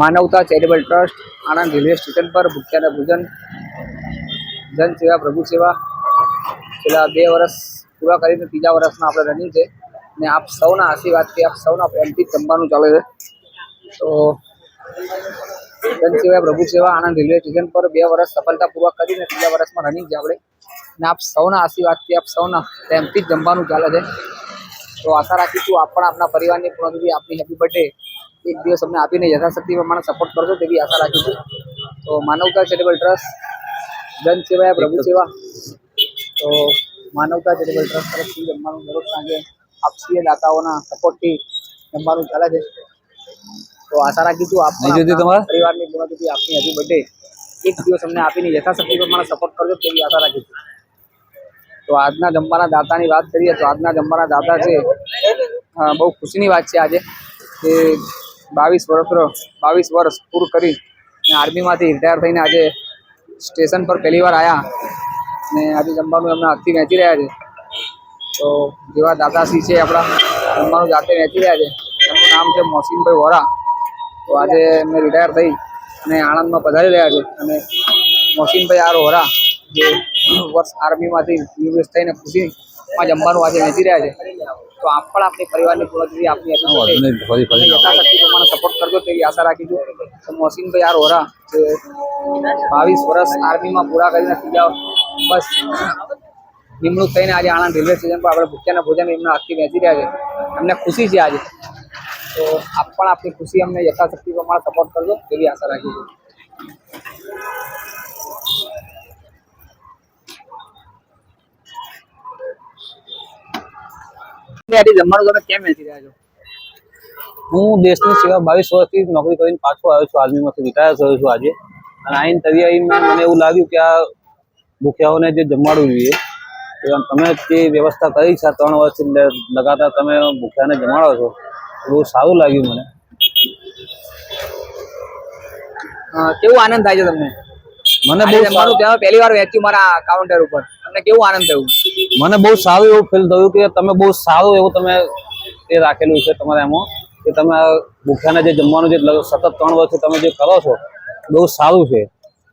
Manavta charitable trust, Anand railway station પર ભૂખ્યાને ભોજન, જન સેવા, પ્રભુ સેવા. છેલ્લા બે વર્ષ પૂરા કરીને ત્રીજા વર્ષમાં આપણે રનિંગ છે અને આપ સૌના આશીર્વાદથી આપ સૌના પ્રેમથી જમવાનું ચાલે છે. તો જન સેવા, પ્રભુ સેવા, આણંદ રેલવે સ્ટેશન પર બે વર્ષ સફળતાપૂર્વક કરીને ત્રીજા વર્ષમાં રનિંગ છે આપણે. ને આપ સૌના આશીર્વાદથી આપ સૌના પ્રેમથી જ જમવાનું ચાલે છે. તો આશા રાખીશું આપ પણ આપના પરિવારની પૂર્ણ આપની હેપી બર્થડે એક દિવસ અમને આપીને યથાશક્તિ પ્રમાણે સપોર્ટ કરજો તેવી આશા રાખીશું. તો માનવતા ચેરિટેબલ ટ્રસ્ટ જન સેવા પ્રભુ સેવા. તો માનવતા ચેરિટેબલ ટ્રસ્ટ તરફથી જમવાનું દરરોજ સાંજે આપસીય દાતાઓના સપોર્ટથી જમવાનું ચાલે છે. તો આશા રાખીશું આપ? પરિવારની પૂર્ણ આપની હેપી બર્થડે એક દિવસ અમને આપીને યથાશક્તિ પ્રમાણે સપોર્ટ કરજો તેવી આશા રાખીશું. તો આજના જમવાના દાતાની વાત કરીએ તો આજના જમવાના દાતા છે. બહુ ખુશીની વાત છે આજે કે બાવીસ વર્ષ બાવીસ વર્ષ પૂરું કરી આર્મીમાંથી રિટાયર થઈને આજે સ્ટેશન પર પહેલી વાર આવ્યા ને આજે જમવાનું એમના હાથથી વહેંચી રહ્યા છે. તો જેવા દાદાશ્રી છે આપણા, જમવાનું જાતે વહેંચી રહ્યા છે. એમનું નામ છે મોસીનભાઈ વોરા. તો આજે એમને રિટાયર થઈ અને આણંદમાં પધારી રહ્યા છે અને મોસીનભાઈ આર વોરા, જે વર્ષ આર્મીમાંથી યુએસ થઈને ખુશીમાં જમવાનું આજે વેચી રહ્યા છે. તો આપ પણ આપણી પરિવારની પૂર્ણ આપની યથાશક્તિ પ્રમાણે સપોર્ટ કરજો તેવી આશા રાખીશું તો મોસીનભાઈ આર વોરા જે બાવીસ વર્ષ આર્મીમાં પૂરા કરીને ત્રીજા બસ નિમણૂક થઈને આજે આણંદ રેલવે સ્ટેશન પર આપણે ભૂખ્યાના ભોજન એમના હાથથી વેચી રહ્યા છે. અમને ખુશી છે આજે. તો આપ પણ આપણી ખુશી અમને યથાશક્તિ પ્રમાણે સપોર્ટ કરજો તેવી આશા રાખીશું આજે જમવાનું તમે કેમ વહેંચી રહ્યા છો? હું દેશની સેવા બાવીસ વર્ષથી નોકરી કરીને પાછો આવ્યો છું. આર્મીમાંથી રિટાયર થયો છું આજે. અને આઈને તવી આવીને મને એવું લાગ્યું કે આ ભૂખ્યાઓને જે જમાડવું જોઈએ તો તમે જે વ્યવસ્થા કરી છે ત્રણ વર્ષથી લગાતાર તમે ભૂખ્યાને જમાડો છો બહુ સારું લાગ્યું મને. કેવો આનંદ થાય છે તમને? મને બહુ સારું. પહેલી વાર વેચ્યું મારા કાઉન્ટર ઉપર. તમને કેવું આનંદ થયું? મને બહુ સારું એવું ફીલ થયું કે તમે બહુ સારું એવું તમે એ રાખેલું છે તમારે એમાં કે તમે ભૂખ્યાને જે જમવાનું જે સતત ત્રણ વર્ષથી તમે જે કરો છો બહુ સારું છે.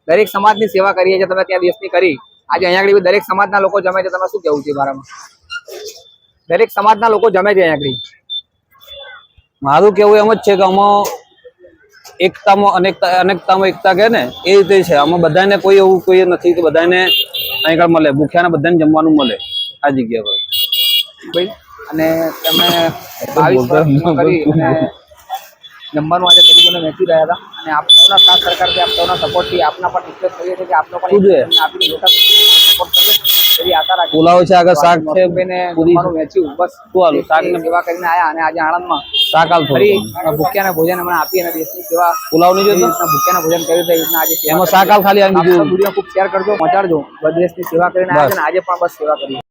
દરેક સમાજની સેવા કરીએ છીએ તમે ત્યાં દેશની કરી? આજે અહીંયા આગળ દરેક સમાજના લોકો જમે છે તમે શું કેવું છે મારામાં દરેક સમાજના લોકો જમે છે અહીંયા આગળ. મારું કેવું એમ જ છે કે આમાં એકતામાં અનેકતા અનેકતામાં એકતા કહે ને એ રીતે છે. આમાં બધાને કોઈ એવું કોઈ નથી કે બધાને અહીં મળે ભૂખ્યાને બધાને જમવાનું મળે આ જગ્યા પર. ભાઈ અને તમે બાવીસ કરી અને આજે ગરીબોને વહેંચી રહ્યા હતા. અને આપ સૌના સાથ સરકારથી આપ સૌના સપોર્ટથી આપના પણ રિક્વેસ્ટ કરીએ છીએ કે આપનો પણ આપીને યથાશક્તિ સપોર્ટ રાખીએ પુલાવ છે આગળ શાક છે પૂરી વેચ્યું બસ. શું શાક ને- સેવા કરીને આયા અને આજે આણંદમાં શાક હાલ ફરી ભૂખ્યાને ભોજન હમણાં આપી અને દેશની સેવા પુલાવ નહીં જે રીતના ભૂખ્યાને ભોજન કર્યું તે આજે એમાં શાક હાલ ખાલી આ બીજું વીડિયો ખૂબ શેર કરજો પહોંચાડજો દેશની સેવા કરીને ને આજે પણ બસ સેવા કરી